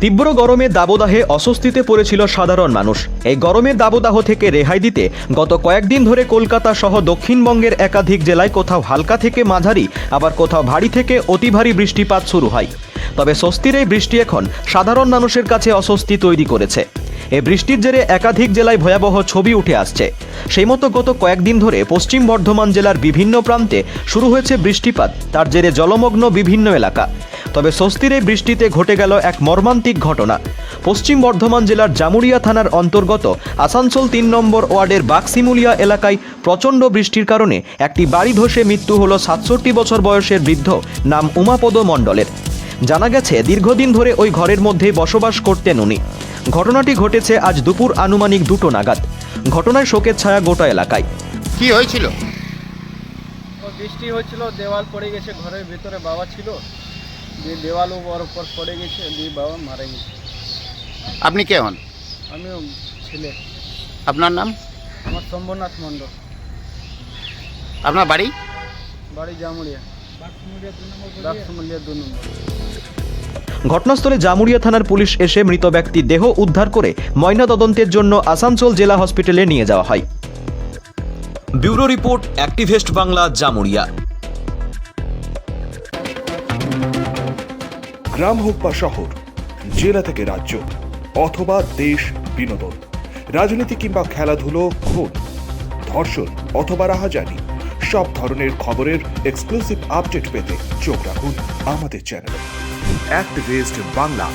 তীব্র গরমে দাবদাহে অস্বস্তিতে পড়েছিল সাধারণ মানুষ। এই গরমের দাবদাহ থেকে রেহাই দিতে গত কয়েকদিন ধরে কলকাতা সহ দক্ষিণবঙ্গের একাধিক জেলায় কোথাও হালকা থেকে মাঝারি, আবার কোথাও ভারী থেকে অতি ভারী বৃষ্টিপাত শুরু হয়। তবে স্বস্তির এই বৃষ্টি এখন সাধারণ মানুষের কাছে অস্বস্তি তৈরি করেছে। এই বৃষ্টির জেরে একাধিক জেলায় ভয়াবহ ছবি উঠে আসছে। সেই মতো গত কয়েকদিন ধরে পশ্চিম বর্ধমান জেলার বিভিন্ন প্রান্তে শুরু হয়েছে বৃষ্টিপাত, তার জেরে জলমগ্ন বিভিন্ন এলাকা। তবে স্বস্তির এই বৃষ্টিতে ঘটে গেল এক মর্মান্তিক ঘটনা। পশ্চিম বর্ধমান জেলার জামুরিয়া থানার অন্তর্গত আসানসোল তিন নম্বর ওয়ার্ডের বাক্সিমুলিয়া এলাকায় প্রচণ্ড বৃষ্টির কারণে একটি বাড়ি ধসে মৃত্যু হল সাতষট্টি বছর বয়সের বৃদ্ধ নাম উমাপদ মণ্ডলের। জানা গেছে দীর্ঘদিন ধরে ওই ঘরের মধ্যে বসবাস করতেন উনি। ঘটনাটি ঘটেছে আজ দুপুর আনুমানিক দুটো নাগাদ। ঘটনায় শোকের ছায়া গোটা এলাকায়। কি হয়েছিল? বৃষ্টি হয়েছিল দেওয়াল পড়ে গেছে ঘরের ভিতরে বাবা ছিল। দিয়ে দেওয়ালও ওর উপর পড়ে গেছে দিয়ে বাবা মারা গেছে। আপনি কে হন? আমিও ছেলে। আপনার নাম? আমার শম্ভনাথ মণ্ডল। আপনার বাড়ি? বাড়ি জামুড়িয়া। দু নম্বর ঘটনাস্থলে জামুরিয়া থানার পুলিশ এসে মৃত ব্যক্তির দেহ উদ্ধার করে ময়নাতদন্তের জন্য আসানসোল জেলা হসপিটালে নিয়ে যাওয়া হয়। Bureau report activist Bangla Jamuria গ্রাম হোক বা শহর, জেলা থেকে রাজ্য অথবা দেশ, বিনোদন, রাজনীতি কিংবা খেলাধুলো, খুন, ধর্ষণ অথবা রাহাজানি, সব ধরনের খবরের এক্সক্লুসিভ আপডেট পেতে চোখ রাখুন আমাদের চ্যানেলে অ্যাক্টিভিস্ট বাংলা